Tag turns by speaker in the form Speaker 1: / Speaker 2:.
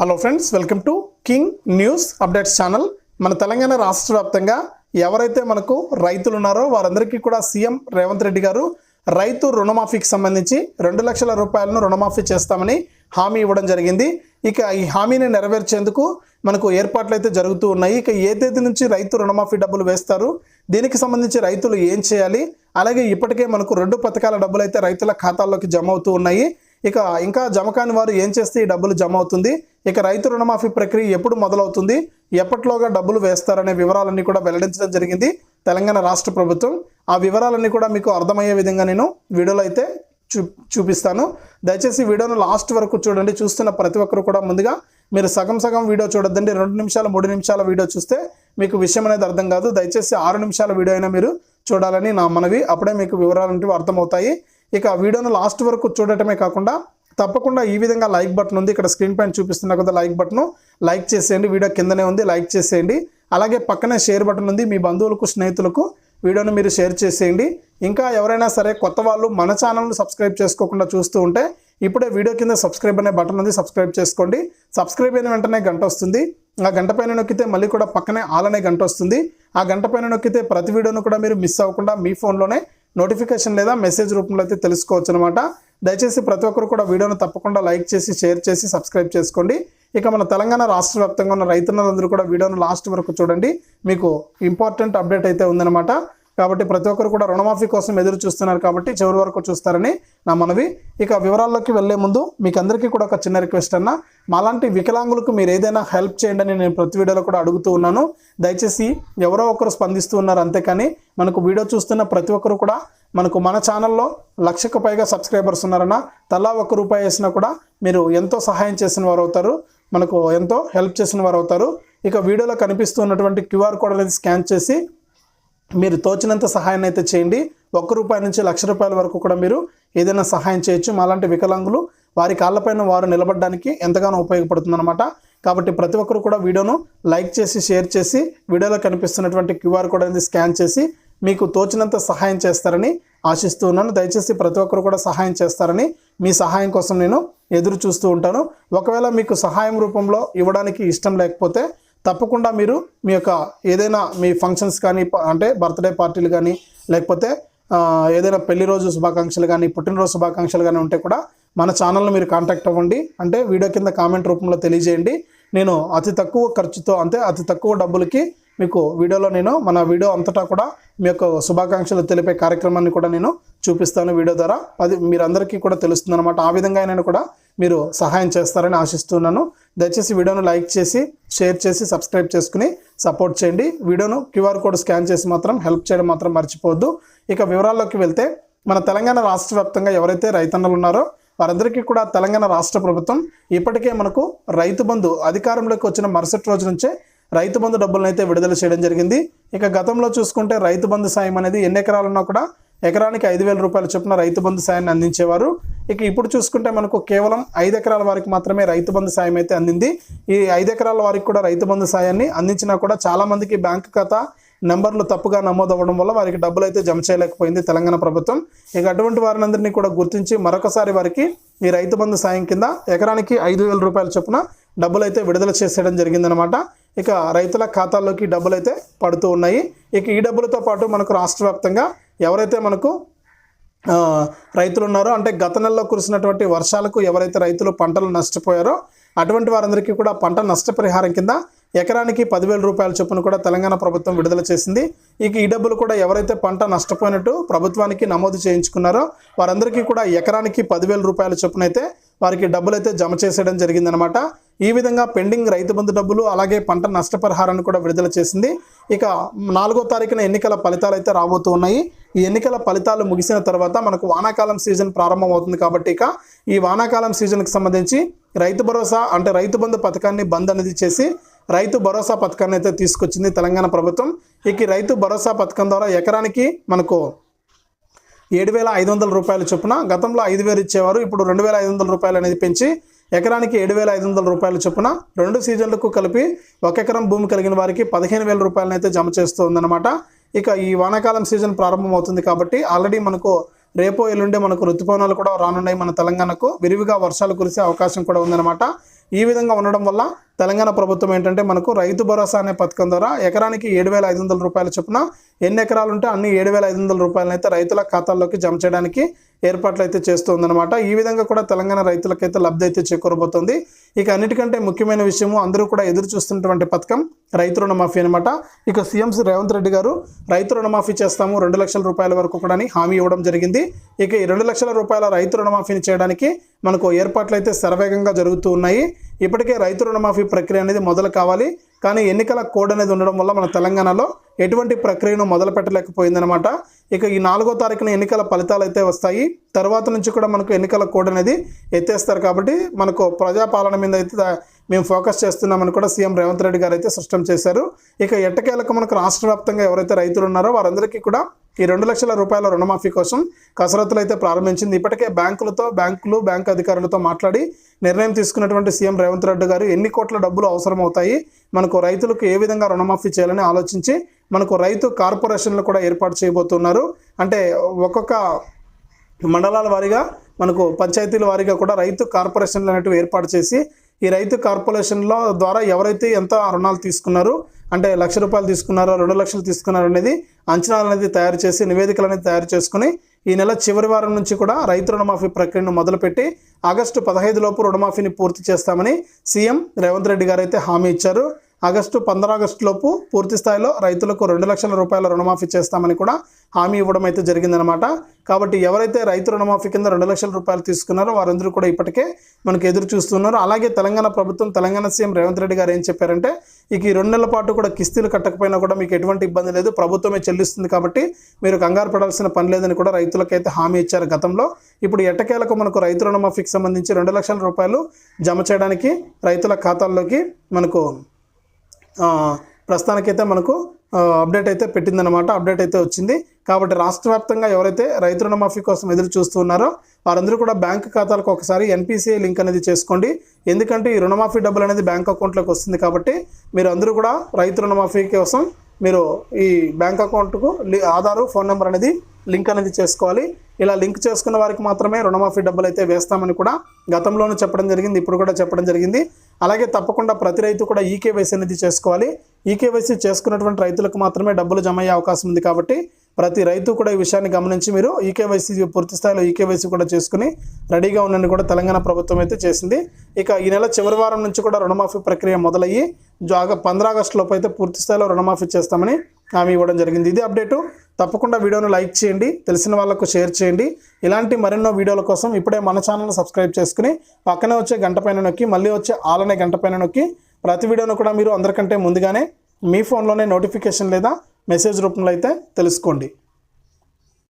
Speaker 1: Hello friends welcome to king news updates channel మన తెలంగాణ రాష్ట్ర వ్యాప్తంగా ఎవరైతే మనకు రైతులు ఉన్నారో వారందరికీ కూడా సీఎం రేవంత్ రెడ్డి గారు రైతు రుణమాఫీకి సంబంధించి రెండు లక్షల రూపాయలను రుణమాఫీ చేస్తామని హామీ ఇవ్వడం జరిగింది. ఇక ఈ హామీని నెరవేర్చేందుకు మనకు ఏర్పాట్లు అయితే జరుగుతూ ఉన్నాయి. ఇక ఏ తేదీ నుంచి రైతు రుణమాఫీ డబ్బులు వేస్తారు? దీనికి సంబంధించి రైతులు ఏం చేయాలి? అలాగే ఇప్పటికే మనకు రెండు పథకాల డబ్బులు అయితే రైతుల ఖాతాల్లోకి జమ అవుతూ ఉన్నాయి. ఇక ఇంకా జమ కాని వారు ఏం చేస్తే ఈ డబ్బులు జమ అవుతుంది? ఇక రైతు రుణమాఫీ ప్రక్రియ ఎప్పుడు మొదలవుతుంది? ఎప్పట్లోగా డబ్బులు వేస్తారనే వివరాలన్నీ కూడా వెల్లడించడం జరిగింది తెలంగాణ రాష్ట్ర ప్రభుత్వం. ఆ వివరాలన్నీ కూడా మీకు అర్థమయ్యే విధంగా నేను వీడియోలో అయితే చూ చూపిస్తాను. దయచేసి వీడియోను లాస్ట్ వరకు చూడండి. చూస్తున్న ప్రతి ఒక్కరు కూడా ముందుగా మీరు సగం సగం వీడియో చూడొద్దండి. రెండు నిమిషాలు మూడు నిమిషాల వీడియో చూస్తే మీకు విషయం అనేది అర్థం కాదు. దయచేసి ఆరు నిమిషాల వీడియో అయినా మీరు చూడాలని నా మనవి. అప్పుడే మీకు వివరాలు అర్థమవుతాయి. ఇక వీడియోను లాస్ట్ వరకు చూడటమే కాకుండా తప్పకుండా ఈ విధంగా లైక్ బటన్ ఉంది. ఇక్కడ స్క్రీన్ పైన చూపిస్తున్న కదా లైక్ బటన్ లైక్ చేసేయండి. వీడియో కిందనే ఉంది. లైక్ చేసేయండి. అలాగే పక్కనే షేర్ బటన్ ఉంది. మీ బంధువులకు స్నేహితులకు వీడియోను మీరు షేర్ చేసేయండి. ఇంకా ఎవరైనా సరే కొత్త వాళ్ళు మన ఛానల్ను సబ్స్క్రైబ్ చేసుకోకుండా చూస్తూ ఉంటే ఇప్పుడే వీడియో కింద సబ్స్క్రైబ్ అనే బటన్ ఉంది. సబ్స్క్రైబ్ చేసుకోండి. సబ్స్క్రైబ్ అయిన వెంటనే గంట వస్తుంది. ఆ గంట పైన నొక్కితే మళ్ళీ కూడా పక్కనే ఆల్ అనే గంట వస్తుంది. ఆ గంట పైన నొక్కితే ప్రతి వీడియోను కూడా మీరు మిస్ అవ్వకుండా మీ ఫోన్లోనే నోటిఫికేషన్ లేదా మెసేజ్ రూపంలో అయితే తెలుసుకోవచ్చు అనమాట దయచేసి ప్రతి ఒక్కరు కూడా వీడియోను తప్పకుండా లైక్ చేసి షేర్ చేసి సబ్స్క్రైబ్ చేసుకోండి. ఇక మన తెలంగాణ రాష్ట్ర వ్యాప్తంగా ఉన్న రైతులందరూ కూడా వీడియోను లాస్ట్ వరకు చూడండి. మీకు ఇంపార్టెంట్ అప్డేట్ అయితే ఉందన్నమాట. కాబట్టి ప్రతి ఒక్కరు కూడా రుణమాఫీ కోసం ఎదురు చూస్తున్నారు కాబట్టి చివరి వరకు చూస్తారని నా మనవి. ఇక వివరాల్లోకి వెళ్ళే ముందు మీకు అందరికీ కూడా ఒక చిన్న రిక్వెస్ట్ అన్న. మాలాంటి వికలాంగులకు మీరు ఏదైనా హెల్ప్ చేయండి అని నేను ప్రతి వీడియోలో కూడా అడుగుతూ ఉన్నాను. దయచేసి ఎవరో ఒకరు స్పందిస్తూ ఉన్నారు అంతేకాని మనకు వీడియో చూస్తున్న ప్రతి ఒక్కరు కూడా మనకు మన ఛానల్లో లక్షకు పైగా సబ్స్క్రైబర్స్ ఉన్నారన్న. తలా ఒక్క రూపాయి వేసినా కూడా మీరు ఎంతో సహాయం చేసిన వారు అవుతారు. మనకు ఎంతో హెల్ప్ చేసిన వారు అవుతారు. ఇక వీడియోలో కనిపిస్తున్నటువంటి క్యూఆర్ కోడ్ అనేది స్కాన్ చేసి మీరు తోచినంత సహాయాన్ని అయితే చేయండి. ఒక్క రూపాయి నుంచి లక్ష రూపాయల వరకు కూడా మీరు ఏదైనా సహాయం చేయొచ్చు. మాలాంటి వికలాంగులు వారి కాళ్ళపైన వారు నిలబడడానికి ఎంతగానో ఉపయోగపడుతుందన్నమాట. కాబట్టి ప్రతి ఒక్కరు కూడా వీడియోను లైక్ చేసి షేర్ చేసి వీడియోలో కనిపిస్తున్నటువంటి క్యూఆర్ కోడ్ అనేది స్కాన్ చేసి మీకు తోచినంత సహాయం చేస్తారని ఆశిస్తూ ఉన్నాను. దయచేసి ప్రతి ఒక్కరు కూడా సహాయం చేస్తారని మీ సహాయం కోసం నేను ఎదురు చూస్తూ ఉంటాను. ఒకవేళ మీకు సహాయం రూపంలో ఇవ్వడానికి ఇష్టం లేకపోతే తప్పకుండా మీరు మీ యొక్క ఏదైనా మీ ఫంక్షన్స్ కానీ అంటే బర్త్డే పార్టీలు కానీ లేకపోతే ఏదైనా పెళ్ళి రోజు శుభాకాంక్షలు కానీ పుట్టినరోజు శుభాకాంక్షలు కానీ ఉంటే కూడా మన ఛానల్ని మీరు కాంటాక్ట్ అవ్వండి. అంటే వీడియో కింద కామెంట్ రూపంలో తెలియజేయండి. నేను అతి తక్కువ ఖర్చుతో అంటే అతి తక్కువ డబ్బులకి మీకు వీడియోలో నేను మన వీడియో అంతటా కూడా మీ యొక్క శుభాకాంక్షలు తెలిపే కార్యక్రమాన్ని కూడా నేను చూపిస్తాను వీడియో ద్వారా. అది మీరందరికీ కూడా తెలుస్తుంది అనమాట ఆ విధంగా నేను కూడా మీరు సహాయం చేస్తారని ఆశిస్తున్నాను. దయచేసి వీడియోను లైక్ చేసి షేర్ చేసి సబ్స్క్రైబ్ చేసుకుని సపోర్ట్ చేయండి. వీడియోను క్యూఆర్ కోడ్ స్కాన్ చేసి మాత్రం హెల్ప్ చేయడం మాత్రం మర్చిపోవద్దు. ఇక వివరాల్లోకి వెళ్తే మన తెలంగాణ రాష్ట్ర వ్యాప్తంగా ఎవరైతే రైతన్నలు ఉన్నారో వారందరికీ కూడా తెలంగాణ రాష్ట్ర ప్రభుత్వం ఇప్పటికే మనకు రైతు బంధు అధికారంలోకి వచ్చిన మరుసటి రోజు నుంచే రైతు బంధు డబ్బులను అయితే విడుదల చేయడం జరిగింది. ఇక గతంలో చూసుకుంటే రైతు బంధు సాయం అనేది ఎన్ని ఎకరాలున్నా కూడా ఎకరానికి ఐదు వేల రూపాయల చొప్పున రైతు బంధు సాయాన్ని అందించేవారు. ఇక ఇప్పుడు చూసుకుంటే మనకు కేవలం ఐదు ఎకరాల వారికి మాత్రమే రైతు బంధు సాయం అయితే అందింది. ఈ ఐదు ఎకరాల వారికి కూడా రైతు బంధు సాయాన్ని అందించినా కూడా చాలామందికి బ్యాంకు ఖాతా నెంబర్లు తప్పుగా నమోదవ్వడం వల్ల వారికి డబ్బులు అయితే జమ చేయలేకపోయింది తెలంగాణ ప్రభుత్వం. ఇక అటువంటి వారినందరినీ కూడా గుర్తించి మరొకసారి వారికి ఈ రైతు బంధు సాయం కింద ఎకరానికి ఐదు వేల రూపాయల చొప్పున డబ్బులు అయితే విడుదల చేసేయడం జరిగిందనమాట ఇక రైతుల ఖాతాల్లోకి డబ్బులు అయితే పడుతూ ఉన్నాయి. ఇక ఈ డబ్బులతో పాటు మనకు రాష్ట్ర వ్యాప్తంగా ఎవరైతే మనకు రైతులు ఉన్నారో అంటే గత నెలలో కురిసినటువంటి వర్షాలకు ఎవరైతే రైతులు పంటలు నష్టపోయారో అటువంటి వారందరికీ కూడా పంట నష్టపరిహారం కింద ఎకరానికి పదివేల రూపాయల చొప్పున కూడా తెలంగాణ ప్రభుత్వం విడుదల చేసింది. ఇక ఈ డబ్బులు కూడా ఎవరైతే పంట నష్టపోయినట్టు ప్రభుత్వానికి నమోదు చేయించుకున్నారో వారందరికీ కూడా ఎకరానికి పదివేల రూపాయల చొప్పున అయితే వారికి డబ్బులు అయితే జమ చేసేయడం జరిగిందనమాట ఈ విధంగా పెండింగ్ రైతు బంధు డబ్బులు అలాగే పంట నష్టపరిహారాన్ని కూడా విడుదల చేసింది. ఇక నాలుగో తారీఖున ఎన్నికల ఫలితాలు అయితే రాబోతూ ఉన్నాయి. ఈ ఎన్నికల ఫలితాలు ముగిసిన తర్వాత మనకు వానాకాలం సీజన్ ప్రారంభమవుతుంది కాబట్టి ఇక ఈ వానాకాలం సీజన్కి సంబంధించి రైతు భరోసా అంటే రైతు బంధు పథకాన్ని బంద్ అనేది చేసి రైతు భరోసా పథకాన్ని అయితే తీసుకొచ్చింది తెలంగాణ ప్రభుత్వం. ఇక రైతు భరోసా పథకం ద్వారా ఎకరానికి మనకు ఏడు వేల ఐదు వందల రూపాయల చొప్పున గతంలో ఐదు వేలు ఇచ్చేవారు ఇప్పుడు రెండు వేల ఐదు వందల రూపాయలు అనేది పెంచి ఎకరానికి ఏడు వేల ఐదు వందల రూపాయల చొప్పున రెండు సీజన్లకు కలిపి ఒక ఎకరం భూమి కలిగిన వారికి పదిహేను వేల రూపాయలను అయితే జమ చేస్తుందన్నమాట ఇక ఈ వానాకాలం సీజన్ ప్రారంభమవుతుంది కాబట్టి ఆల్రెడీ మనకు రేపో ఎల్లుండే మనకు ఋతుపవనాలు కూడా రానున్నాయి మన తెలంగాణకు. విరివిగా వర్షాలు కురిసే అవకాశం కూడా ఉందన్నమాట. ఈ విధంగా ఉండడం వల్ల తెలంగాణ ప్రభుత్వం ఏంటంటే మనకు రైతు భరోసా అనే పథకం ద్వారా ఎకరానికి ఏడు వేల ఐదు వందల రూపాయల చొప్పున ఎన్ని ఎకరాలు ఉంటే అన్ని ఏడు వేల ఐదు వందల రూపాయలను అయితే రైతుల ఖాతాల్లోకి జమ చేయడానికి ఏర్పాట్లు అయితే చేస్తుందన్నమాట. ఈ విధంగా కూడా తెలంగాణ రైతులకైతే లబ్ధి అయితే చేకూరబోతుంది. ఇక అన్నిటికంటే ముఖ్యమైన విషయము అందరూ కూడా ఎదురు చూస్తున్నటువంటి పథకం రైతు రుణమాఫీ అనమాట ఇక సీఎం రేవంత్ రెడ్డి గారు రైతు రుణమాఫీ చేస్తాము రెండు లక్షల రూపాయల వరకు కూడా అని హామీ ఇవ్వడం జరిగింది. ఇక ఈ రెండు లక్షల రూపాయల రైతు రుణమాఫీని చేయడానికి మనకు ఏర్పాట్లు అయితే శరవేగంగా జరుగుతూ ఉన్నాయి. ఇప్పటికే రైతు రుణమాఫీ ప్రక్రియ అనేది మొదలు కావాలి. కానీ ఎన్నికల కోడ్ అనేది ఉండడం వల్ల మన తెలంగాణలో ఎటువంటి ప్రక్రియను మొదలు పెట్టలేకపోయిందనమాట ఇక ఈ నాలుగో తారీఖున ఎన్నికల ఫలితాలు అయితే వస్తాయి. తర్వాత నుంచి కూడా మనకు ఎన్నికల కోడ్ అనేది ఎత్తేస్తారు కాబట్టి మనకు ప్రజాపాలన మీద అయితే మేము ఫోకస్ చేస్తున్నామని కూడా సీఎం రేవంత్ రెడ్డి గారు అయితే స్పష్టం చేశారు. ఇక ఎట్టకేలకు మనకు రాష్ట్ర వ్యాప్తంగా ఎవరైతే రైతులు ఉన్నారో వారందరికీ కూడా ఈ రెండు లక్షల రూపాయల రుణమాఫీ కోసం కసరత్తులు అయితే ప్రారంభించింది. ఇప్పటికే బ్యాంకులతో బ్యాంకులు బ్యాంకు అధికారులతో మాట్లాడి నిర్ణయం తీసుకున్నటువంటి సీఎం రేవంత్ రెడ్డి గారు ఎన్ని కోట్ల డబ్బులు అవసరం అవుతాయి మనకు రైతులకు ఏ విధంగా రుణమాఫీ చేయాలని ఆలోచించి మనకు రైతు కార్పొరేషన్లు కూడా ఏర్పాటు చేయబోతున్నారు. అంటే ఒక్కొక్క మండలాల వారీగా మనకు పంచాయతీల వారీగా కూడా రైతు కార్పొరేషన్లు అనేటివి ఏర్పాటు చేసి ఈ రైతు కార్పొరేషన్ల ద్వారా ఎవరైతే ఎంత రుణాలు తీసుకున్నారు అంటే లక్ష రూపాయలు తీసుకున్నారో రెండు లక్షలు తీసుకున్నారో అనేది అంచనాలు అనేది తయారు చేసి నివేదికలు అనేది తయారు చేసుకుని ఈ నెల చివరి వారం నుంచి కూడా రైతు రుణమాఫీ ప్రక్రియను మొదలుపెట్టి ఆగస్టు పదహైదు లోపు రుణమాఫీని పూర్తి చేస్తామని సీఎం రేవంత్ రెడ్డి గారు అయితే హామీ ఇచ్చారు. ఆగస్టు పంద్రహ ఆగస్టు లోపు పూర్తి స్థాయిలో రైతులకు రెండు లక్షల రూపాయల రుణమాఫీ చేస్తామని కూడా హామీ ఇవ్వడం అయితే జరిగిందనమాట కాబట్టి ఎవరైతే రైతు రుణమాఫీ కింద రెండు లక్షల రూపాయలు తీసుకున్నారో వారందరూ కూడా ఇప్పటికే మనకు ఎదురు చూస్తున్నారు. అలాగే తెలంగాణ ప్రభుత్వం తెలంగాణ సీఎం రేవంత్ రెడ్డి గారు ఏం చెప్పారంటే ఇక ఈ రెండు నెలల పాటు కూడా కిస్తీలు కట్టకపోయినా కూడా మీకు ఎటువంటి ఇబ్బంది లేదు ప్రభుత్వమే చెల్లిస్తుంది కాబట్టి మీరు కంగారు పడాల్సిన పని లేదని కూడా రైతులకైతే హామీ ఇచ్చారు గతంలో. ఇప్పుడు ఎట్టకేలకు మనకు రైతు రుణమాఫీకి సంబంధించి రెండు లక్షల రూపాయలు జమ చేయడానికి రైతుల ఖాతాల్లోకి మనకు ప్రస్తుతానికైతే మనకు అప్డేట్ అయితే పెట్టిందనమాట అప్డేట్ అయితే వచ్చింది. కాబట్టి రాష్ట్ర వ్యాప్తంగా ఎవరైతే రైతు రుణమాఫీ కోసం ఎదురు చూస్తున్నారో వారందరూ కూడా బ్యాంక్ ఖాతాలకు ఒకసారి ఎన్పిసిఐ లింక్ అనేది చేసుకోండి. ఎందుకంటే ఈ రుణమాఫీ డబ్బులు అనేది బ్యాంక్ అకౌంట్లోకి వస్తుంది కాబట్టి మీరు అందరూ కూడా రైతు రుణమాఫీ కోసం మీరు ఈ బ్యాంక్ అకౌంట్కు లి- ఆధారు ఫోన్ నెంబర్ అనేది లింక్ అనేది చేసుకోవాలి. ఇలా లింక్ చేసుకున్న వారికి మాత్రమే రుణమాఫీ డబ్బులు అయితే వేస్తామని కూడా గతంలోనూ చెప్పడం జరిగింది ఇప్పుడు కూడా చెప్పడం జరిగింది. అలాగే తప్పకుండా ప్రతి రైతు కూడా ఈకేవైసీ అనేది చేసుకోవాలి. ఈకేవైసీ చేసుకున్నటువంటి రైతులకు మాత్రమే డబ్బులు జమ అయ్యే అవకాశం ఉంది కాబట్టి ప్రతి రైతు కూడా ఈ విషయాన్ని గమనించి మీరు ఈకేవైసీ పూర్తి స్థాయిలో ఈకేవైసీ కూడా చేసుకుని రెడీగా ఉండండి కూడా తెలంగాణ ప్రభుత్వం అయితే చేసింది. ఇక ఈ నెల చివరి వారం నుంచి కూడా రుణమాఫీ ప్రక్రియ మొదలయ్యి జాగ పంద్రాగస్టులోపు అయితే పూర్తి స్థాయిలో రుణమాఫీ చేస్తామని హామీ ఇవ్వడం జరిగింది. ఇది అప్డేటు. తప్పకుండా వీడియోను లైక్ చేయండి తెలిసిన వాళ్ళకు షేర్ చేయండి. ఇలాంటి మరెన్నో వీడియోల కోసం ఇప్పుడే మన ఛానల్ని సబ్స్క్రైబ్ చేసుకుని పక్కనే వచ్చే గంట పైన నొక్కి మళ్ళీ వచ్చే ఆలనే గంట పైన నొక్కి ప్రతి వీడియోను కూడా మీరు అందరికంటే ముందుగానే మీ ఫోన్లోనే నోటిఫికేషన్ లేదా మెసేజ్ రూపంలో అయితే తెలుసుకోండి.